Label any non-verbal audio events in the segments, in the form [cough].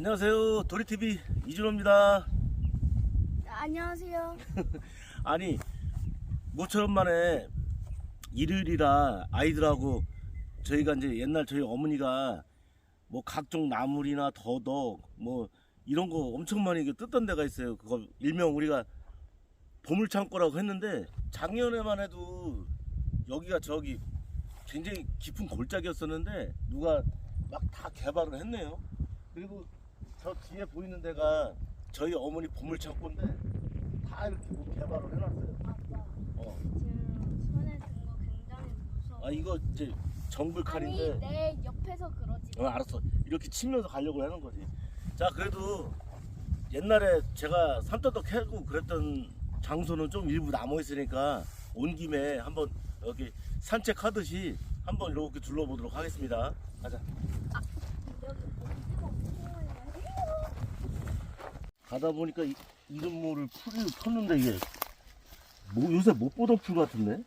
안녕하세요. 도리TV 이준호입니다. 안녕하세요. [laughs] 아니, 모처럼 만에 일요일이라 아이들하고 저희가 이제 옛날 저희 어머니가 뭐 각종 나물이나 더덕 뭐 이런 거 엄청 많이 뜯던 데가 있어요. 그거 일명 우리가 보물창고라고 했는데 작년에만 해도 여기가 저기 굉장히 깊은 골짜기였었는데 누가 막 다 개발을 했네요. 그리고 저 뒤에 보이는 데가 저희 어머니 보물창고인데 다 이렇게 뭐 개발을 해놨어요. 아빠, 어. 지금 손에 든 거 굉장히 무서워. 아 이거 이제 정글 아니, 칼인데 내 옆에서 그러지. 어, 알았어. 이렇게 치면서 가려고 하는 거지. 자, 그래도 옛날에 제가 산더덕 캐고 그랬던 장소는 좀 일부 남아 있으니까 온 김에 한번 여기 산책하듯이 한번 이렇게 둘러보도록 하겠습니다. 가자. 여기 먼지가 엄청 많이 나요. 가다 보니까 이, 이런 모를 풀을 폈는데 이게 뭐 요새 못 보던 풀 같은데?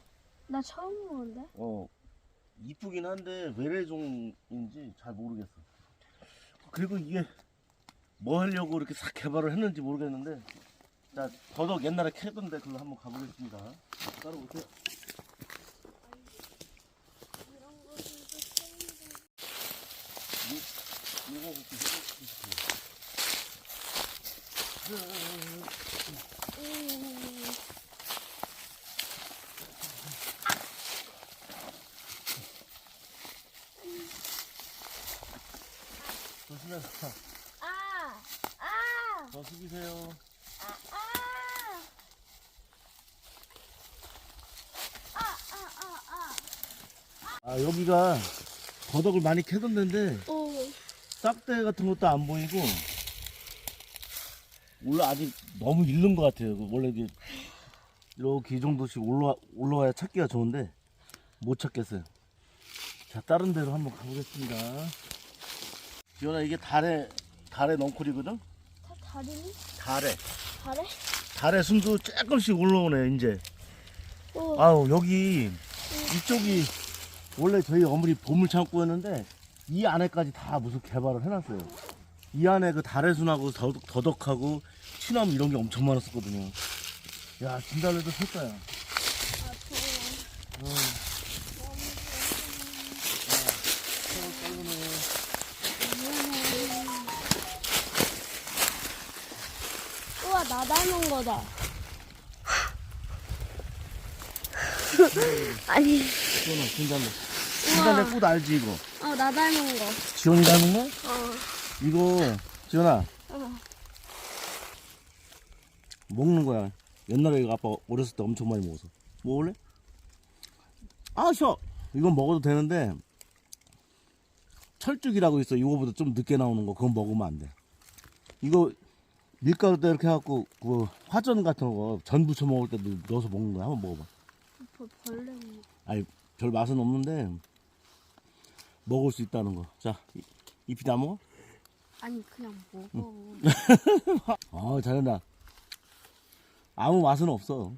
나 처음 보는데? 어 이쁘긴 한데 외래종인지 잘 모르겠어. 그리고 이게 뭐 하려고 이렇게 싹 개발을 했는지 모르겠는데 자 더덕 옛날에 캐던데 그걸로 한번 가보겠습니다. 따라오세요. 이런 거 진짜 처음이다. 이- 이거 볼게요. 음, 조심해서 아, 아, 더 숙이세요. 아, 아. 아, 아, 아, 아 여기가 더덕을 많이 아. 오, 싹대 같은 것도 안 보이고 원래 아직 너무 잃는 것 같아요. 그 원래 이게 이렇게 이 정도씩 올라 올라와야 찾기가 좋은데 못 찾겠어요. 자 다른 데로 한번 가보겠습니다. 지원아 이게 달의 달의 넝쿨이거든. 다 다리니? 달에 다래? 달의 순도 조금씩 올라오네 이제. 오, 아우 여기 이쪽이 원래 저희 어머니 보물 창고였는데 이 안에까지 다 무슨 개발을 해놨어요. 이 안에 그 달의 순하고 더덕, 더덕하고 취나무 이런 게 엄청 많았었거든요. 야 진달래도 섰어요. 아. 우와, 나 닮은 거다. 아니, 지원아 진달래. 진달래 꽃 알지 이거? 어, 나 닮은 거. 지원이 닮은 거? 어, 이거 지원아 어. 먹는 거야. 옛날에 이거 아빠 어렸을 때 엄청 많이 먹어서. 먹을래? 아, 쉬어. 이건 먹어도 되는데, 철쭉이라고 있어. 이거보다 좀 늦게 나오는 거. 그건 먹으면 안 돼. 이거 밀가루 때 이렇게 해갖고, 그 화전 같은 거, 전 부쳐 먹을 때도 넣어서 먹는 거야. 한번 먹어봐. 벌- 벌레 먹 아니, 별 맛은 없는데, 먹을 수 있다는 거. 자, 이- 잎이 다 먹어? 아니, 그냥 먹어. [laughs] 아, 잘한다. 아무 맛은 없어.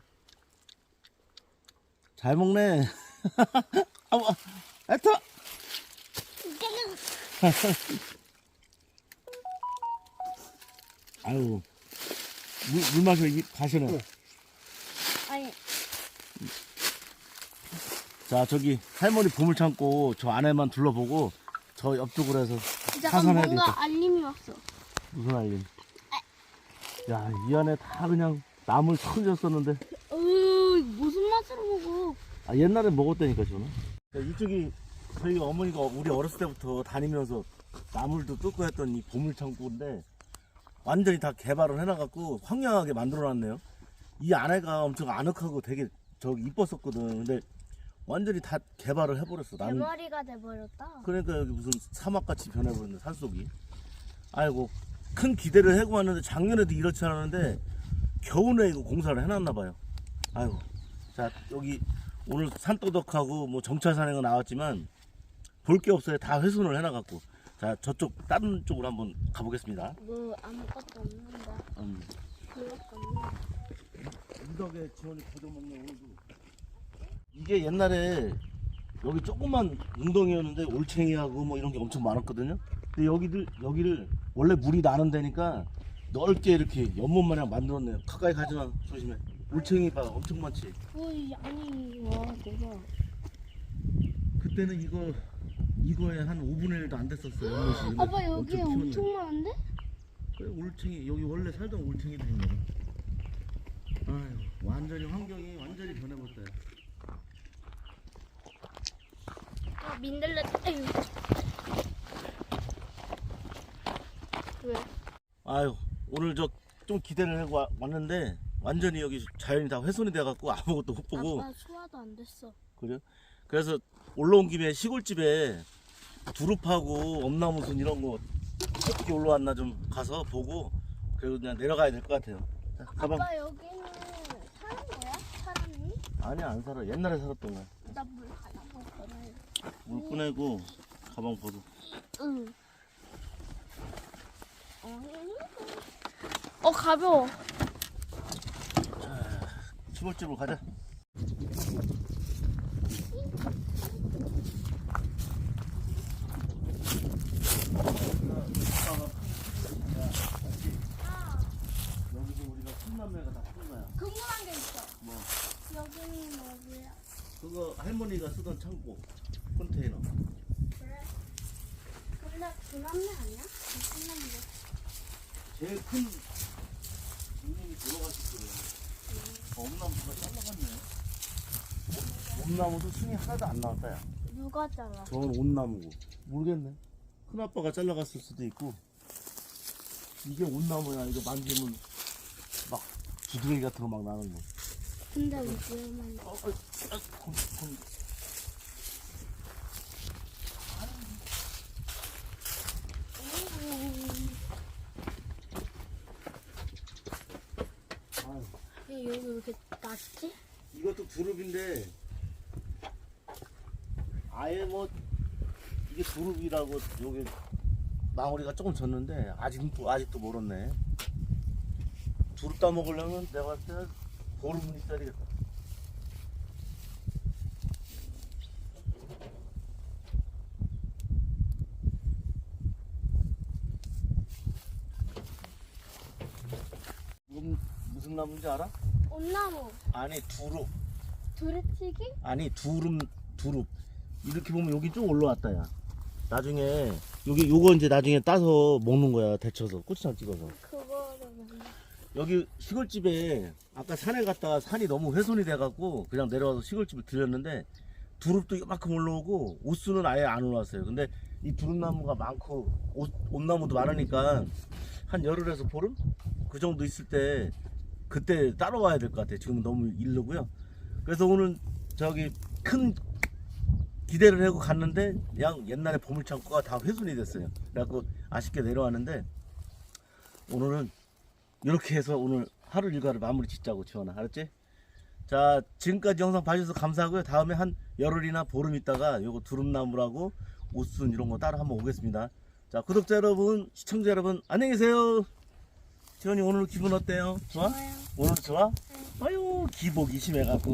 잘 먹네. [laughs] 아우, 애터! [laughs] 아유, 물, 물 마셔, 이 가시네. 아니, 자, 저기 할머니 보물 창고 저 안에만 둘러보고 저 옆쪽으로 해서 잠깐 사산해야 뭔가 되겠다. 알림이 왔어. 무슨 알림? 야, 이 안에 다 그냥 나물 터졌었는데. 으, 무슨 맛으로 먹어? 아 옛날에 먹었다니까 저는 이쪽이 저희 어머니가 우리 어렸을 때부터 다니면서 나물도 뜯고 했던 이 보물창고인데 완전히 다 개발을 해놔갖고 황량하게 만들어놨네요 이 안에가 엄청 아늑하고 되게 저기 이뻤었거든 근데 완전히 다 개발을 해버렸어 나는 대머리가 돼버렸다. 그러니까 여기 무슨 사막같이 변해버렸네 산속이 아이고 큰 기대를 하고 왔는데 작년에도 이렇지 않았는데 겨우내 이거 공사를 해놨나 봐요 아이고 자 여기 오늘 산도덕하고 뭐 정찰 산행은 나왔지만 볼 게 없어요 다 훼손을 해놔갖고 자 저쪽 다른 쪽으로 한번 가보겠습니다 뭐 아무것도 없는데. 음. 없는데. 이덕에 지원이 거저먹네 오늘도 이게 옛날에 여기 조그만 웅덩이였는데 올챙이하고 뭐 이런 게 엄청 많았거든요 근데 여기들 여기를 원래 물이 나는 데니까 넓게 이렇게 연못 마냥 만들었네. 가까이 가지마 조심해. 올챙이 봐 엄청 많지. 어이 아니 와 대박. 그때는 이거 이거에 한 5분의 1도 안 됐었어요. 연못이. 아빠 여기 엄청 엄청 키웠네. 많은데? 그래, 올챙이 여기 원래 살던 올챙이들인가 봐. 아유 완전히 환경이 완전히 변해버렸다. 아 민들레. 에휴. 왜? 아유 오늘 저 좀 기대를 하고 와- 왔는데 완전히 여기 자연이 다 훼손이 돼갖고 아무것도 못 보고 아빠 소화도 안 됐어. 그래 그래서 올라온 김에 시골집에 두릅하고 엄나무순 이런 거 어떻게 올라왔나 좀 가서 보고 그리고 그냥 내려가야 될 것 같아요 자, 가방 아빠 여기는 사는 거야? 사람이? 아니야 안 살아 옛날에 살았던 거야 나 물 하나 먹어라. 물 꺼내고 가방 벗어 응. 어 가벼워. 시골집으로 가자 여기서 우리가 콩남매가 다푼 거야 궁금한 게 있어. 뭐 여기는 뭐야? 그거 할머니가 쓰던 창고 컨테이너 그래. 근데 그남매 아니야? 제일 큰 주인이 돌아가실 거예요. 엄나무가 잘라갔네 엄나무도 순이 하나도 안 나왔다 야. 누가 잘라? 저건 온나무고 모르겠네. 큰아빠가 잘라갔을 수도 있고 이게 온나무야. 이거 만지면 막 두드러기 같은 거 막 나는 거. 근데 왜 어, 어, 아, kom, kom. 아유, 여기 왜 이렇게 낮지? 이것도 두릅인데 아예 뭐 이게 두릅이라고 여기 망우리가 조금 졌는데 아직도 아직도 멀었네. 두릅 따 먹으려면 내가 봤을 때 보름은 있어야 되겠다. 무슨 나무인지 알아? 온나무. 아니 두릅. 두루치기? 아니 두릅 두릅 이렇게 보면 여기 쭉 올라왔다 야 나중에 여기 요거 이제 나중에 따서 먹는 거야 데쳐서 고추장 찍어서 그거를 먹나? 여기 시골집에 아까 산에 갔다가 산이 너무 훼손이 돼갖고 그냥 내려와서 시골집을 들렸는데 두릅도 이만큼 올라오고 옷수는 아예 안 올라왔어요 근데 이 두릅나무가 많고 옷, 옷나무도 많으니까 한 열흘에서 보름 그 정도 있을 때 그때 따러 와야 될 것 같아요 지금은 너무 일르고요 그래서 오늘 저기 큰 기대를 하고 갔는데 그냥 옛날에 보물창고가 다 훼손이 됐어요 그래갖고 아쉽게 내려왔는데 오늘은 이렇게 해서 오늘 하루 일과를 마무리 짓자고 지원아 알았지? 자 지금까지 영상 봐주셔서 감사하고요 다음에 한 열흘이나 보름 있다가 요거 두릅나무라고 옷순 이런 거 따로 한번 오겠습니다 자 구독자 여러분 시청자 여러분 안녕히 계세요 지원이 오늘 기분 어때요? 좋아? 좋아요. 오늘 좋아? 아유 기복이 심해갖고 그냥